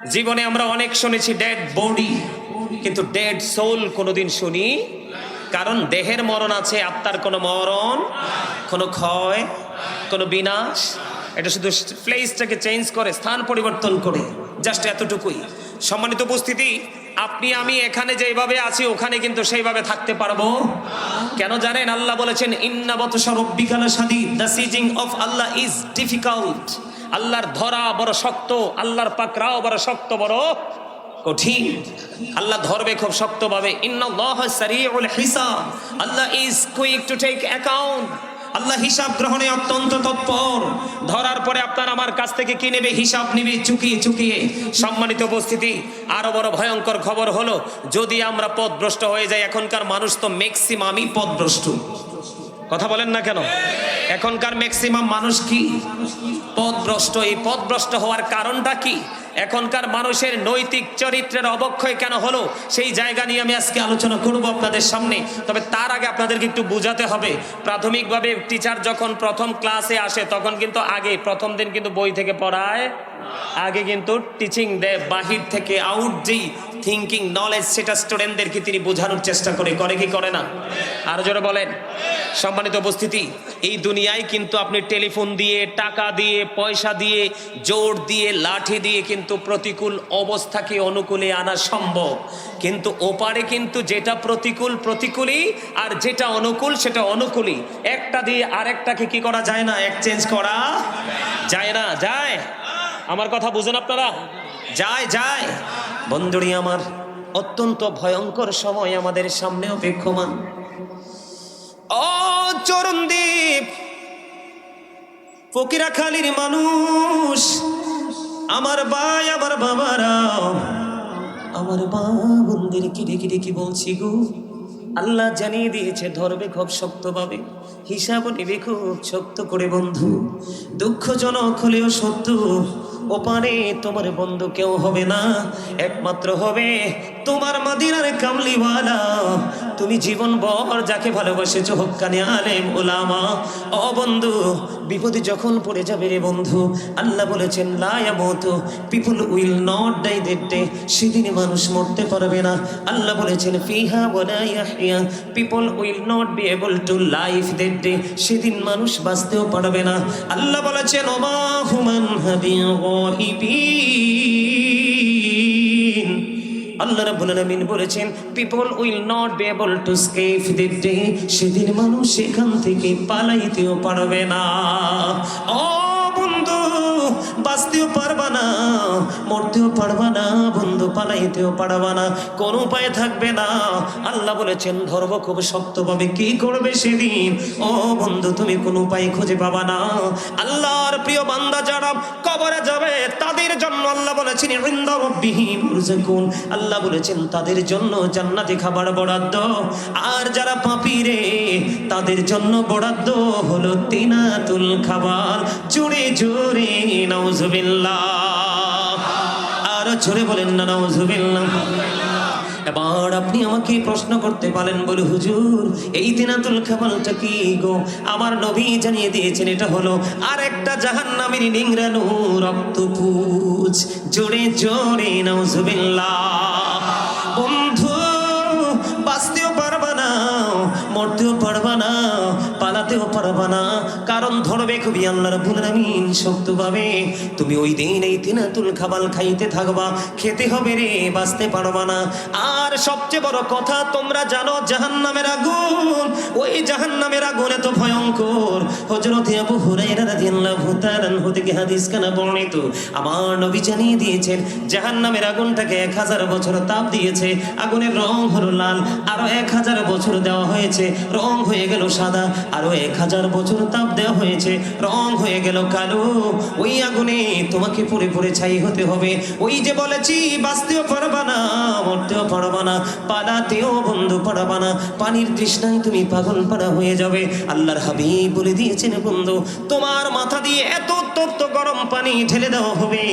জীবনে আমরা অনেক শুনেছি ডেড বডি কিন্তু ডেড সোল কোনোদিন শুনি। কারণ দেহের মরণ আছে, আত্মার কোনো মরণ, কোনো ক্ষয়, কোনো বিনাশ। এটা শুধু প্লেসটাকে চেঞ্জ করে, স্থান পরিবর্তন করে জাস্ট এতটুকুই। সম্মানিত উপস্থিতি আপনি, আমি এখানে যেভাবে আছি, ওখানে কিন্তু সেইভাবে থাকতে পারব। কেন জানেন? আল্লাহ বলেছেন ইন্নাবত সরব্বিকালা সাদি the seizing of Allah is difficult আল্লাহর ধরা বড় শক্ত, আল্লাহর পাকড়াও বড় শক্ত, বড় কঠিন। আল্লাহ ধরবে খুব শক্তভাবে। ইন্নাল্লাহ সারিউল হিসাব। Allah is quick to take account আল্লাহ হিসাব গ্রহণে অত্যন্ত তৎপর। ধরার পরে আপনার আমার কাছ থেকে কি নেবে? হিসাব নিবে, চুকিয়ে চুকিয়ে। সম্মানিত উপস্থিতি, আরও বড় ভয়ঙ্কর খবর হলো, যদি আমরা পথভ্রষ্ট হয়ে যাই, এখনকার মানুষ তো ম্যাক্সিমামই পথভ্রষ্ট কথা বলেন না কেন? এখনকার ম্যাক্সিমাম মানুষ কি? পথভ্রষ্ট এই পথভ্রষ্ট হওয়ার কারণটা কি? এখনকার মানুষের নৈতিক চরিত্রের অবক্ষয় কেন হলো? সেই জায়গা নিয়ে আমি আজকে আলোচনা করব আপনাদের সামনে। তবে তার আগে আপনাদেরকে একটু বোঝাতে হবে। প্রাথমিকভাবে টিচার যখন প্রথম ক্লাসে আসে, তখন কিন্তু আগে প্রথম দিন কিন্তু বই থেকে পড়ায় আগে কিন্তু টিচিং দেয় বাহির থেকে আউট যেই থিঙ্কিং নলেজ সেটা স্টুডেন্টদেরকে তিনি বোঝানোর চেষ্টা করে করে কি করে না? আরও জোরে বলেন। সম্মানিত উপস্থিতি, এই দুনিয়ায় কিন্তু আপনি টেলিফোন দিয়ে, টাকা দিয়ে, পয়সা দিয়ে, জোর দিয়ে, লাঠি দিয়ে কিন্তু প্রতিকূল অবস্থাকে অনুকূলে আনা সম্ভব। কিন্তু ওপারে কিন্তু যেটা প্রতিকূল, প্রতিকূলই, আর যেটা অনুকূল, সেটা অনুকূলই। একটা দিয়ে আরেকটাকে কি করা যায় না? এক্সচেঞ্জ করা যায় না, যায়? আমার কথা বুঝেন আপনারা? যায় যায়। বন্ধুরি আমার, অত্যন্ত ভয়ঙ্কর সময় আমাদের সামনে অপেক্ষমান ও চরণদ্বীপ, ফকিরাখালির মানুষ, আমার ভাই, আমার বাবারা, আমার মা বোনদের কিরে কিরে কি বলছি গো? আল্লাহ জানিয়ে দিয়েছে ধরবে খুব শক্তভাবে, হিসাব নেবে খুব শক্ত করে বন্ধু। দুঃখজনক হলেও সত্য ওপারে তোমার বন্ধু কেউ হবে না একমাত্র হবে তোমার মাদিনার কামলিওয়ালা তুমি জীবন বর যাকে ভালোবাসেছো হক্কানে আলেম, ওলামা। ও বন্ধু, বিপদে যখন পড়ে যাবে রে বন্ধু, আল্লাহ বলেছেন লায়ামত people will not die day সেদিনে মানুষ মরতে পারবে না। আল্লাহ বলেছেন, ফিহা ইয়াহইয়া people will not be able to life that day সেদিন মানুষ বাঁচতেও পারবে না। আল্লাহ বলেছেন, ওমা হুমান হাবিবিন আল্লাহ রাব্বুল আলামিন বলেছেন people will not be able to escape the day সেদিন মানুষ সেখান থেকে পালাইতেও পারবে না। ও বন্ধু! বাঁচতেও পারবা না, মরতেও পারবা না, বন্ধু পালাইতেও পারবা না, কোন উপায় থাকবে না। আল্লাহ বলেছেন, ধর্ম খুব শক্তভাবে কি করবে সেদিন? ও বন্ধু, তুমি কোন উপায় খুঁজে পাবা না। আল্লাহর প্রিয় বান্দা যারা কবরে যাবে, তাদের জন্য আল্লাহ বলেছেন আল্লাহ বলেছেন, তাদের জন্য জান্নাতে খাবার বরাদ্দ। আর যারা পাপী রে, তাদের জন্য বরাদ্দ হলো তিনাতুল খাবার। জোরে জোরে আর বলেন না এবার আপনি আমাকে প্রশ্ন করতে পারেন, বলে হুজুর, এই দিনাতুল কি গো? আমার নবী জানিয়ে দিয়েছেন, এটা হলো আর একটা জাহান নামের নিংরানো রক্তপুজ জোরে জোরে, নাউজুবিল্লাহ। বন্ধু, বাঁচতেও পারবা না, মরতেও পারবা পালাতেও পারবা না। কারণ ধরবে খুবই আল্লাহ রাব্বুল আলামিন শক্তভাবে। তুমি ওই দিন এই তিনাতুল খাবাল খাইতে থাকবা, খেতে হবে রে, বাঁচতে পারবা না। আর সবচেয়ে বড় কথা, তোমরা জানো জাহান্নামের আগুন, ওই জাহান্নামের আগুন এত ভয়ঙ্কর। হযরত আবু হুরায়রা রাদিয়াল্লাহু তাআলা আনহু থেকে হাদিস কানা বর্ণিত। আমার নবী জানিয়ে দিয়েছেন, জাহান্নামের আগুনটাকে এক হাজার বছর তাপ দিয়েছে। আগুনের রং হলো লাল, আরও এক হাজার বছর দেওয়া হয়েছে। রং হয়ে গেল সাদা, আরও এক হাজার বছর তাপ দেওয়া হয়েছে, রং হয়ে গেল কালো। ওই আগুনে তোমাকে পড়ে পড়ে ছাই হতে হবে। ওই যে বলেছি, বাঁচতেও পারবা না, মরতেও পারবা না, পালাতেও বন্ধু পারবা না, পানির তৃষ্ণায় তুমি পাগল পাড়া হয়ে যাবে। আল্লাহর হাবিব বলে দিয়েছেন বন্ধু, তোমার মাথা দিয়ে এত উত্তপ্ত গরম পানি ঢেলে দেওয়া হবে।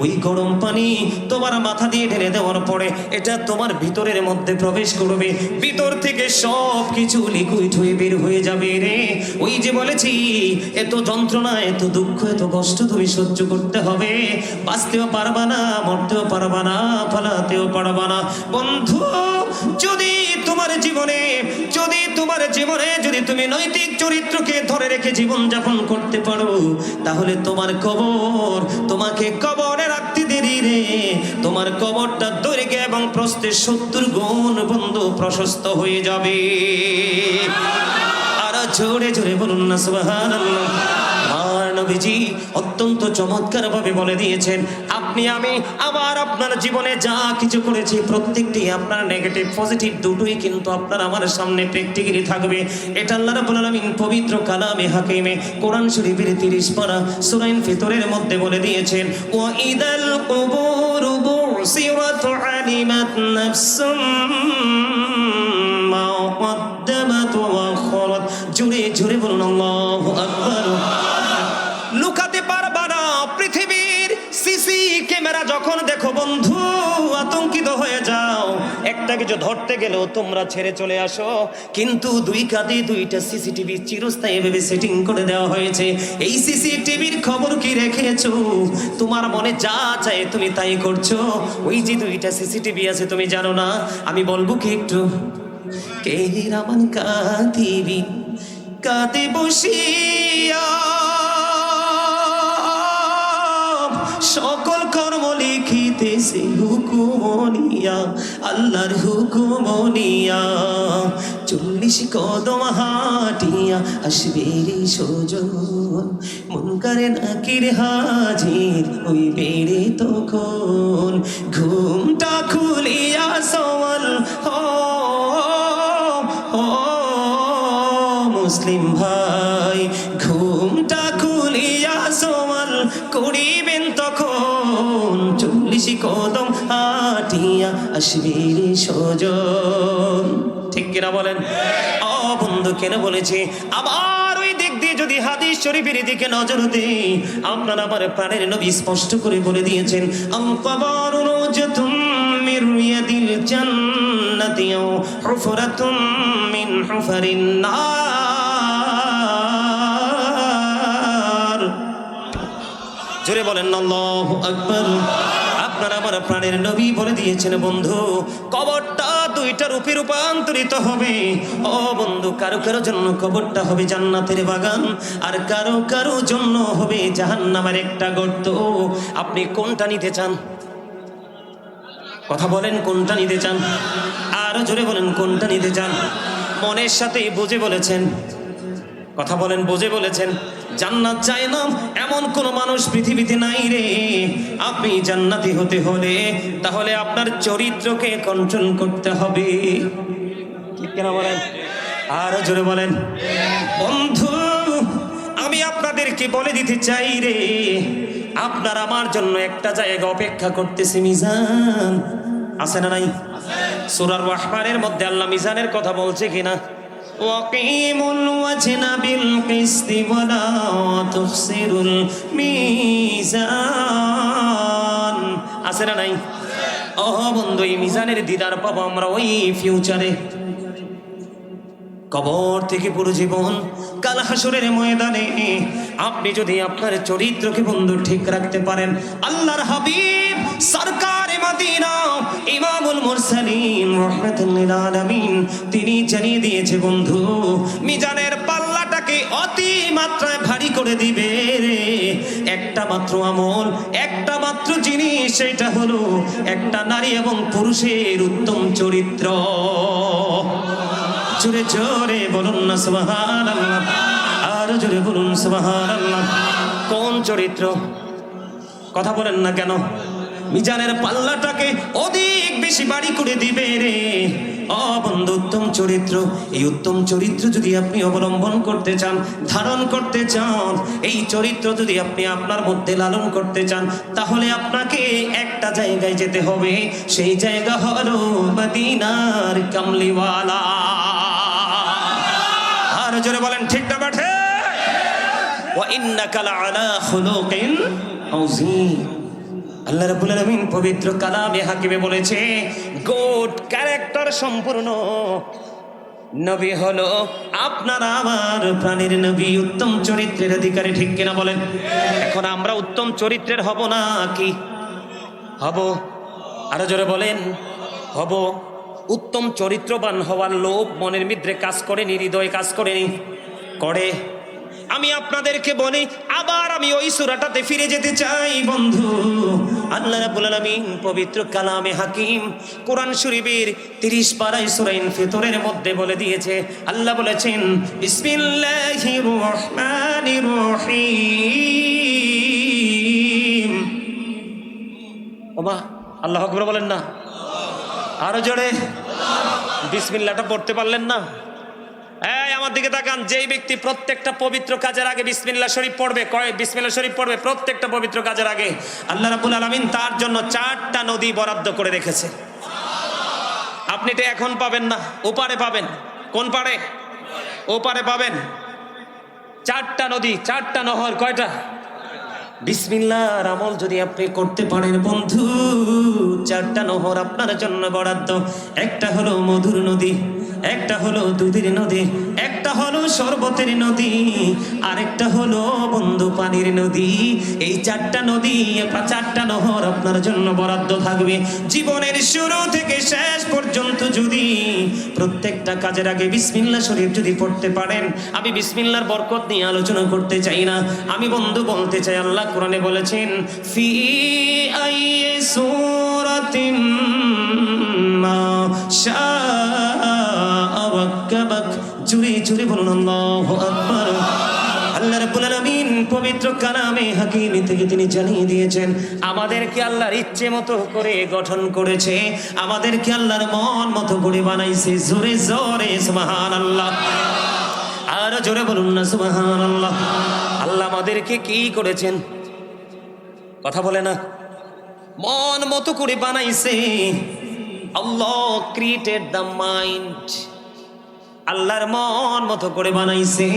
ওই গরম পানি তোমার মাথা দিয়ে ঢেলে দেওয়ার পরে এটা তোমার ভিতরের মধ্যে প্রবেশ করবে। ভিতর থেকে সব কিছু লিকুইড হয়ে বের হয়ে যাবে রে। ওই যে বলেছি, এত যন্ত্রণা, এত দুঃখ, এত কষ্ট তুমি সহ্য করতে হবে। বাঁচতেও পারবা না, মরতেও পারবা না পালাতেও পারবা না। বন্ধু, যদি তোমার জীবনে, যদি তোমার জীবনে যদি তুমি নৈতিক চরিত্রকে ধরে রেখে জীবন যাপন করতে পারো, তাহলে তোমার কবর তোমাকে কবরে রাখতে দেরি রে। তোমার কবরটা দৈর্ঘ্য এবং প্রস্থে সত্তর গুণ বন্ধু প্রশস্ত হয়ে যাবে। আর জোরে জোরে বলুন না, সুবহানাল্লাহ। নবীজি অত্যন্ত চমৎকার ভাবে বলে দিয়েছেন আপনি আমি আবার আপনার জীবনে যা কিছু করেছি প্রত্যেকটি আপনার নেগেটিভ পজিটিভ দুটোই কিন্তু আপনার আমার সামনে প্র্যাকটিক্যালি থাকবে এটা আল্লাহ রাব্বুল আলামিন পবিত্র কালামে হাকিমে কোরআন শরীফের 30 পারা সূরা ফিতরের মধ্যে বলে দিয়েছেন ওয়া ইদাল কুবুরু বুসিরাত আলিমাত নাফসুম মা قدمت وأخرت জুড়ে জুড়ে বলুন আল্লাহু বন্ধু, আতঙ্কিত হয়ে যাও। একটা কিছু ধরতে গেলেও তোমরা ছেড়ে চলে আসো। কিন্তু দুই কাঁধে দুইটা সিসিটিভি চিরস্থায়ী ভাবে সেটিং করে দেওয়া হয়েছে। এই সিসিটিভির খবর কি রেখেছো? তোমার মনে যা চায় তুমি তাই করছ। ওই যে দুইটা সিসিটিভি আছে, তুমি জানো না? আমি বলব কি একটু? কে রামান কাঁদিবি? কাঁদে বসিয়া। সকল কর্ম লিখিতেছে হুকুমনিয়া, আল্লাহর হুকুমনিয়া। চল্লিশ কদম হাটিয়া আসবে রে মন করে নাকির হাজির ওই বেড়ে তখন। কদম হাটিয়া আসবে রে সজন ঠিক কিনা বলেন? ও বন্ধু কেন বলেছে? আবার ওই দিক দিয়ে যদি হাদিস শরীফের দিকে নজর দেই আপনার আমার প্রাণের নবী স্পষ্ট করে বলে দিয়েছেন আলকাবার রোজতুম মির রিয়াদিল জান্নাতি ও হুফরাতুম মিন হুফারিন নার। জোরে বলেন আল্লাহু আকবার। আপনার আমার প্রাণের নবী বলে দিয়েছেন, বন্ধু। কবরটা দুইটা রূপে রূপান্তরিত হবে। ও বন্ধু, কারও কারও জন্য কবরটা হবে জান্নাতের বাগান, আর কারও কারও জন্য হবে জাহান্নামের একটা গর্ত। আপনি কোনটা নিতে চান? কথা বলেন, কোনটা নিতে চান? আরও জোরে বলেন, কোনটা নিতে চান? মনের সাথে বুঝে বলেছেন। কথা বলেন, বুঝে বলেছেন, জান্নাত চায় না, এমন কোন মানুষ পৃথিবীতে নাই রে। আপনি জান্নাতি হতে হলে তাহলে আপনার চরিত্রকে কন্ট্রোল করতে হবে। ঠিক কেনা বলেন? আরও জোরে বলেন। বন্ধু, আমি আপনাদেরকে বলে দিতে চাই রে, আপনার আমার জন্য একটা জায়গা অপেক্ষা করতেছে মিজান। আছে না নাই? সুরার রহমানের মধ্যে আল্লাহ মিজানের কথা বলছে কিনা? وقيموا الوزن بالقسط ولا تخسروا الميزان আছে না নাই ও বন্ধু এই মিজানের দিদার পাবো আমরা ওই ফিউচারে কবর থেকে পুরো জীবন কাল হাসরের ময়দানে আপনি যদি আপনার চরিত্রকে বন্ধু ঠিক রাখতে পারেন আল্লাহর হাবিব সরকার মদিনা, ইমামুল মুরসালিন তিনি জানিয়ে দিয়েছে, বন্ধু, মিজানের পাল্লাটাকে অতি মাত্রায় ভারী করে দিবে রে। একটা মাত্র আমল, একটা মাত্র জিনিস, সেটা হলো একটা নারী এবং পুরুষের উত্তম চরিত্র। জোরে জোরে বলুন না সুবহান আল্লাহ আর জোরে বলুন সুবহান আল্লাহ কোন চরিত্র? কথা বলেন না কেন? মিজানের পাল্লাটাকে অধিক বেশি বাড়ি করে দিবে রে। অ বন্ধু, উত্তম চরিত্র। এই উত্তম চরিত্র যদি আপনি অবলম্বন করতে চান, ধারণ করতে চান, এই চরিত্র যদি আপনি আপনার মধ্যে লালন করতে চান, তাহলে আপনাকে একটা জায়গায় যেতে হবে। সেই জায়গা হলো মদিনার কামলিওয়ালা। আর জোরে বলেন, ঠিক না ওয়া ইন্নাকা লাআলা খুলুকিন আযীম। আল্লাহ রাব্বুল আলামিন পবিত্র কালামে হাকিমে বলেছে গুড ক্যারেক্টার সম্পূর্ণ। নবী হলো আপনার আমার প্রাণীর নবী, উত্তম চরিত্রের অধিকারী, ঠিক কিনা বলেন? এখন আমরা উত্তম চরিত্রের হব না কি? হব। আরও জোরে বলেন, হব। উত্তম চরিত্রবান হওয়ার লোভ মনের মিদ্রে কাজ করেনি, হৃদয়ে কাজ করেনি। করে। আমি আপনাদেরকে বলি, আবার আমি ওই সুরাটাতে ফিরে যেতে চাই, বন্ধু। আল্লাহ রাব্বুল আলামিন পবিত্র কালামে হাকিম কোরআন শরীফের 30 পারায় সূরা ফিতরের মধ্যে বলে দিয়েছে। আল্লাহ বলেছেন ওমা আল্লাহ আকবর বলেন না। আরও জোরে। বিসমিল্লাটা পড়তে পারলেন না। আমার দিকে তাকান, যেই ব্যক্তি প্রত্যেকটা পবিত্র কাজের আগে বিসমিল্লা শরীফ পড়বে, কয় বিসমিল্লাহ শরীফ পড়বে প্রত্যেকটা পবিত্র কাজের আগে, আল্লাহ রাবুল আলমিন তার জন্য চারটা নদী বরাদ্দ করে রেখেছে। আপনি এটা এখন পাবেন না, ওপারে পাবেন, কোন পারে? ওপারে পাবেন। চারটা নদী, চারটা নহর, কয়টা? বিসমিল্লাহর আমল যদি আপনি করতে পারেন, বন্ধু, চারটা নহর আপনার জন্য বরাদ্দ, একটা হলো মধুর নদী একটা হলো দুধের নদী, একটা হলো শরবতের নদী, আরেকটা হলো বন্ধু পানির নদী। এই চারটা নদী চারটা নহর আপনার জন্য বরাদ্দ থাকবে। জীবনের শুরু থেকে শেষ পর্যন্ত যদি প্রত্যেকটা কাজের আগে বিসমিল্লা শরীফ যদি পড়তে পারেন, আমি বিসমিল্লার বরকত নিয়ে আলোচনা করতে চাই না। আমি বন্ধু বলতে চাই, আল্লাহ কোরআনে বলেছেন, ফি আই সূরাতিন মা শাআ ওয়াক্কাবাক জুড়ে জুড়ে বলুন, আল্লাহু আকবার। আল্লাহ রাব্বুল আলামিন পবিত্র কালামে, হাকিমি থেকে তিনি জানিয়ে দিয়েছেন, আমাদেরকে আল্লাহর ইচ্ছে মতো করে গঠন করেছে। আমাদেরকে আল্লাহর মন মতো করে বানাইছে। জোরে জোরে, সুবহানাল্লাহ। আর জোরে বলুন না, সুবহানাল্লাহ। আল্লাহ আমাদেরকে কি করেছেন? কথা বলে না। মন মতো করে বানাইছে। আল্লাহ ক্রিয়েটেড দ্য মাইন্ড আল্লাহর মন মতো করে বানাইছে।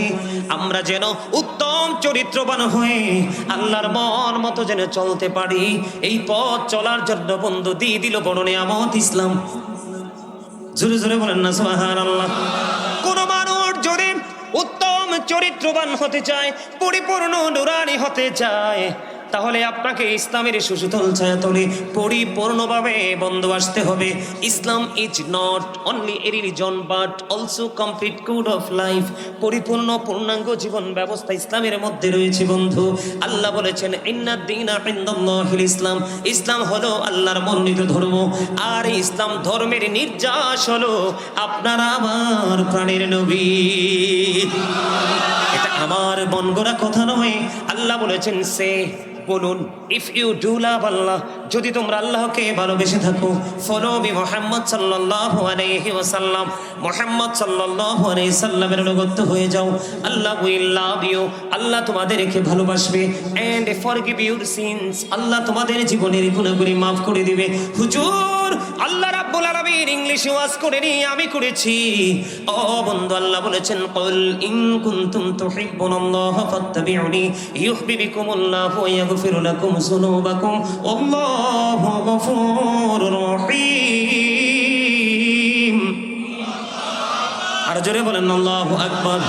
আমরা যেন উত্তম চরিত্রবান হয়ে আল্লাহর মন মতো যেন চলতে পারি। এই পথ চলার জন্য বন্ধু দিয়ে দিল বড় নিয়ামত ইসলাম। জোরে জোরে বলেন না সুবাহান আল্লাহ কোন মানুষ যদি উত্তম চরিত্রবান হতে চায়, পরিপূর্ণ নুরানি হতে চায় তাহলে আপনাকে ইসলামের সুশীতল ছায়াতলে পরিপূর্ণভাবে বন্ধ আসতে হবে। Islam is not only a religion but also complete code of life পরিপূর্ণ পূর্ণাঙ্গ জীবন ব্যবস্থা ইসলামের মধ্যে রয়েছে বন্ধু। আল্লাহ বলেছেন ইন্নাদ্দিনা ইনদাল্লাহিল ইসলাম। ইসলাম হলো আল্লাহর মনোনীত ধর্ম। আর ইসলাম ধর্মের নির্যাস হলো আপনার আমার প্রাণের নবী। এটা আমার মন গড়া কথা নয়। আল্লাহ বলেছেন, সে বলুন if you do love Allah যদি তোমরা আল্লাহকে ভালোবেসে থাকো ফলো বি মোহাম্মদ সাল্লাহ আলাইহি ওসাল্লাম মোহাম্মদ সাল্লাহ আলহি সাল্লামের অনুগত হয়ে যাও। আল্লাহ উইল লাভ ইউ আল্লাহ তোমাদেরকে ভালোবাসবে। And forgive your sins আল্লাহ তোমাদের জীবনের গুণাগুলি মাফ করে দিবে। হুজুর আল্লাহ রাব্বুল আলামিন ইংলিশে ওয়াজ করেনি আমি করেছি। ও বন্ধু, আল্লাহ বলেছেন, কুল ইন কুনতুম তুহিব্বুনাল্লাহ ফাত্তাবিউনি, ইউহিব্বুকুমুল্লাহ ওয়া ইয়াগফির লাকুম যুনুবাকুম, আল্লাহু গফুরুর রহিম। আর জোরে বলেন, আল্লাহু আকবার।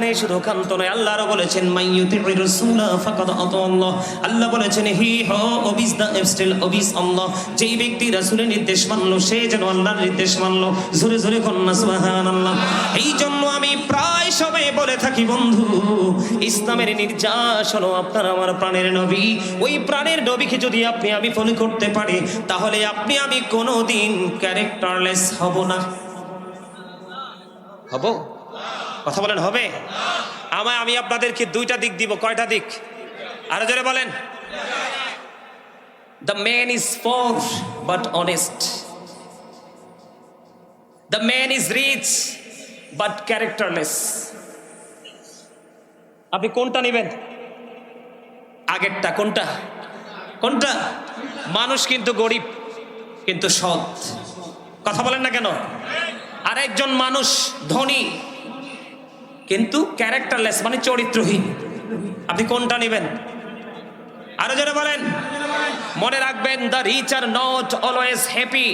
এখানে শুধু কান্ত নয় আল্লাহ আরও বলেছেন মাইয়ুতি রাসূলা ফাকাদ আতাল্লাহ আল্লাহ। বলেছেন, হি হ অবিস দা স্টিল অবিস আল্লাহ। যেই ব্যক্তি রাসূলের নির্দেশ মানলো, সে যেন আল্লাহর নির্দেশ মানলো। জোরে জোরে কন্যা, সুবহানাল্লাহ। এই জন্য আমি প্রায় সবাই বলে থাকি, বন্ধু, ইসলামের নির্যাস হলো আপনার, আমার প্রাণের নবী। ওই প্রাণের নবীকে যদি আপনি আমি ফলো করতে পারি, তাহলে আপনি, আমি কোনোদিন ক্যারেক্টারলেস হব না। হব? কথা বলেন হবে? আমায় আমি আপনাদেরকে দুইটা দিক দিব কয়টা দিক? আরও জোরে বলেন। The man is poor but honest the man is rich but characterless আপনি কোনটা নেবেন? আগেরটা কোনটা? কোনটা? মানুষ কিন্তু গরিব কিন্তু সৎ। কথা বলেন না কেন? আরেকজন মানুষ ধনী কিন্তু ক্যারেক্টারলেস মানে চরিত্রহীন। আপনি কোনটা নেবেন? আরও যারা বলেন। মনে রাখবেন the rich are not always happy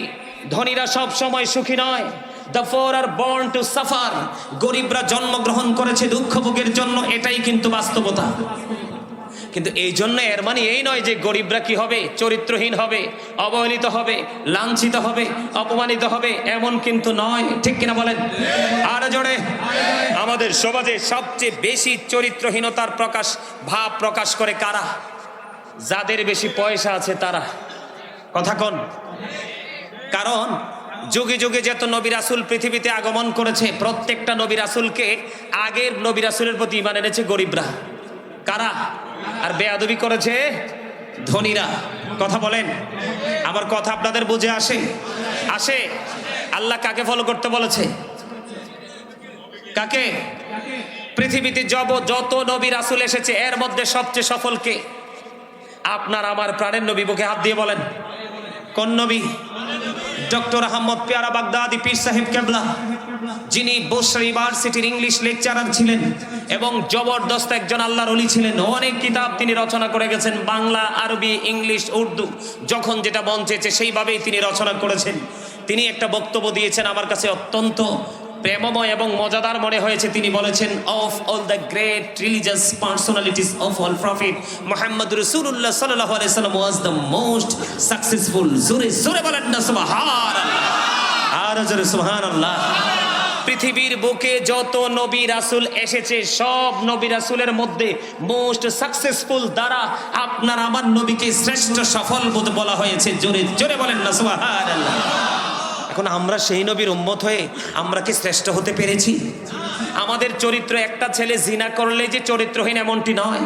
ধনীরা সব সময় সুখী নয়। The poor are born to suffer গরিবরা জন্মগ্রহণ করেছে দুঃখ ভোগের জন্য, এটাই কিন্তু বাস্তবতা। কিন্তু এই জন্য এর মানে এই নয় যে গরিবরা কি হবে? চরিত্রহীন হবে, অবহেলিত হবে, লাঞ্ছিত হবে, অপমানিত হবে, এমন কিন্তু নয়। ঠিক কিনা বলেন? আর জোরে। আমাদের সমাজে সবচেয়ে বেশি চরিত্রহীনতার প্রকাশ, ভাব প্রকাশ করে কারা? যাদের বেশি পয়সা আছে তারা। কথা কোন? কারণ যুগে যুগে যত নবী রাসুল পৃথিবীতে আগমন করেছে, প্রত্যেকটা নবী রাসুলকে আগের নবী রাসুলের প্রতি ইমান এনেছে গরিবরা। কারা? আর বেয়াদবি করেছে ধনীরা। কথা বলেন। আমার কথা আপনাদের বুঝে আসে? আসে? আল্লাহ কাকে ফলো করতে বলেছে? কাকে? পৃথিবীতে জব যত নবী রাসুল এসেছে, এর মধ্যে সবচেয়ে সফলকে আপনার আমার প্রাণের নবী বুকে হাত দিয়ে বলেন। কোন নবী? ডক্টর আহমদ পেয়ারা বাগদাদি, পীর সাহেব কেবলা। যিনি বসরা ইউনিভার্সিটির ইংলিশ লেকচারার ছিলেন এবং জবরদস্ত একজন আল্লাহর অলি ছিলেন, অনেক কিতাব তিনি রচনা করে গেছেন, বাংলা, আরবি, ইংলিশ, উর্দু, যখন যেটা মন চেয়েছে সেইভাবেই তিনি রচনা করেছেন। তিনি একটা বক্তব্য দিয়েছেন, আমার কাছে অত্যন্ত প্রেমময় এবং মজাদার মনে হয়েছে। তিনি বলেছেন of all the great religious personalities of all prophet Muhammad রসুল্লাহ সাল্লাহ আলাইসাল্লাম ওয়াজ দ্য মোস্ট সাকসেসফুল জোরে জোরে বলেন না সুবহান আর জোরে সুবহান আল্লাহ পৃথিবীর বুকে যত নবী রাসুল এসেছে, সব নবী রাসুলের মধ্যে মোস্ট সাকসেসফুল দ্বারা আপনার আমার নবীকে শ্রেষ্ঠ সফল বোধ বলা হয়েছে। জোরে জোরে বলেন না সুহার আল্লাহ এখন আমরা সেই নবীর উম্মত হয়ে আমরা কি শ্রেষ্ঠ হতে পেরেছি? আমাদের চরিত্র একটা ছেলে জিনা করলে যে চরিত্রহীন এমনটি নয়।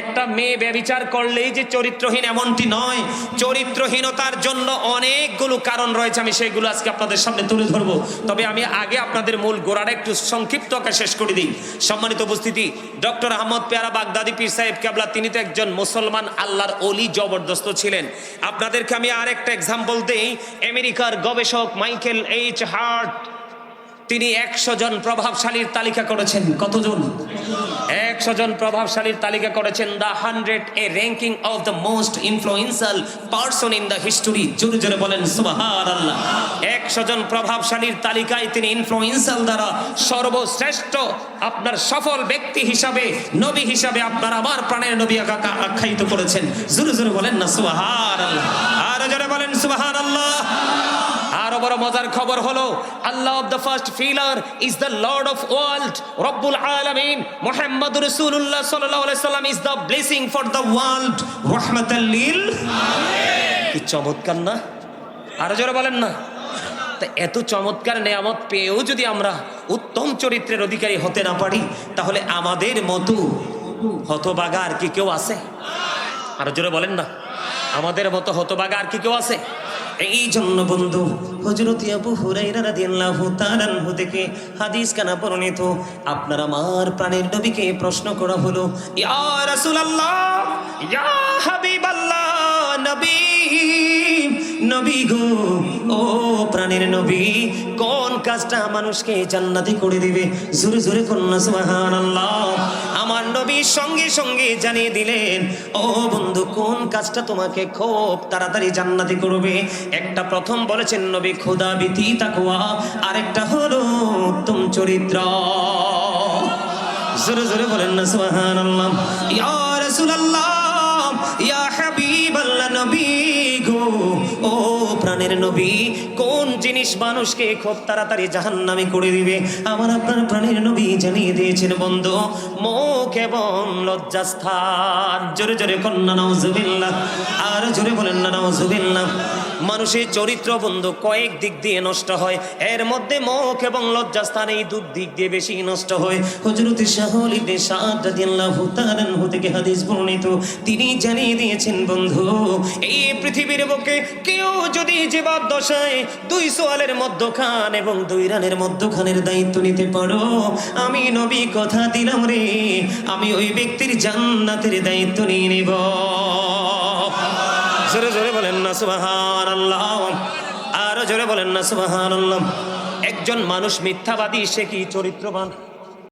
একটা মেয়ে ব্যবিচার করলেই যে চরিত্রহীন এমনটি নয়। চরিত্রহীনতার জন্য অনেকগুলো কারণ রয়েছে, আমি সেইগুলো আজকে আপনাদের সামনে তুলে ধরবো। তবে আমি আগে আপনাদের মূল গোড়াটা একটু সংক্ষিপ্ত আকার শেষ করে দিই। সম্মানিত উপস্থিতি, ডক্টর আহমদ পেয়ারা বাগদাদি পীর সাহেব কেবলা তিনি তো একজন মুসলমান, আল্লাহর অলি জবরদস্ত ছিলেন। আপনাদেরকে আমি আর একটা এক্সাম্পল দিই। আমেরিকার গবেষক মাইকেল এইচ হার্ট, তিনি একশো জন প্রভাবশালীর তালিকা করেছেন। কতজন? একশো জন প্রভাবশালীর তালিকা করেছেন the hundred, a ranking of the most influential person in the history. জোরে জোরে বলেন সুবাহার আল্লাহ একশো জন প্রভাবশালীর তালিকায় তিনি ইনফ্লুয়েন্সাল দ্বারা সর্বশ্রেষ্ঠ, আপনার সফল ব্যক্তি হিসাবে, নবী হিসাবে আপনার আমার প্রাণের নবী আখ্যায়িত করেছেন। জোরে জোরে বলেন না সুবাহার আল্লাহ আর জোরে বলেন সুবাহার আল্লাহ বড় মজার খবর হলো, Allah of the first pillar is the lord of world রব্বুল আলামিন, মুহাম্মদ রাসূলুল্লাহ সাল্লাল্লাহু আলাইহি সাল্লাম is the blessing for the world রাহমাতাল লিল কি চমৎকার না? আরও জোরে বলেন না। তা এত চমৎকার নেয়ামত পেয়েও যদি আমরা উত্তম চরিত্রের অধিকারী হতে না পারি, তাহলে আমাদের মতো হতবাগা আর কি কেউ আছে? আরও জোরে বলেন না। আমাদের মতো হতবাগা আর কি কেউ আছে? এই জন্য বন্ধু হজরত আবু হুরাইরা রাদিয়াল্লাহু তাআলা থেকে হাদিস কানা বর্ণিত, আপনার আমার প্রাণের নবীকে প্রশ্ন করা হলো, ইয়া রাসূলুল্লাহ, ইয়া হাবিবাল্লাহ, নবী নবী গো, ও প্রাণের নবী, কোন কাজটা মানুষকে জান্নাতি করে দিবে? জোরে জোরে কন্যা, সুবহানাল্লাহ। সঙ্গে সঙ্গে জানিয়ে দিলেন, ও বন্ধু, কোন কাজটা তোমাকে খুব তাড়াতাড়ি জান্নাতি করবে? একটা প্রথম বলেছেন, নবী, খোদা বিতি তাকুয়া আরেকটা হলো, উত্তম চরিত্র। জোরে জোরে বলেন না, সুবহানাল্লাহ। ইয়া রাসূলুল্লাহ নবী, কোন জিনিস মানুষকে খুব তাড়াতাড়ি জাহান্নামে করে দিবে? আমার আপনার প্রাণের নবী জানিয়ে দিয়েছেন, বন্ধু, মুখ এবং লজ্জাস্থান। জোরে জোরে কন্যা নাউজুবিল্লাহ আর জোরে বলেন না নাউজুবিল্লাহ মানুষের চরিত্র বন্ধু কয়েক দিক দিয়ে নষ্ট হয়। এর মধ্যে মুখ এবং লজ্জাস্থান এই দু দিক দিয়ে বেশি নষ্ট হয়। হজরত শাহল ইবনে সাদ রাদিয়াল্লাহু তাআলা আনহু থেকে হাদিস বর্ণিত। তিনি জানিয়ে দিয়েছেন, বন্ধু, এই পৃথিবীর বুকে কেউ যদি জীবাদ দশায় দুই সোয়ালের মধ্যখান এবং দুই রানের মধ্যখানের দায়িত্ব নিতে পারো, আমি নবী কথা দিলাম রে, আমি ওই ব্যক্তির জান্নাতের দায়িত্ব নিয়ে নেব। জোরে জোরে বলেন না সুবাহান আল্লাহ আরও জোরে বলেন না সুবাহান আল্লাহ একজন মানুষ মিথ্যাবাদী, সে কি চরিত্রবান?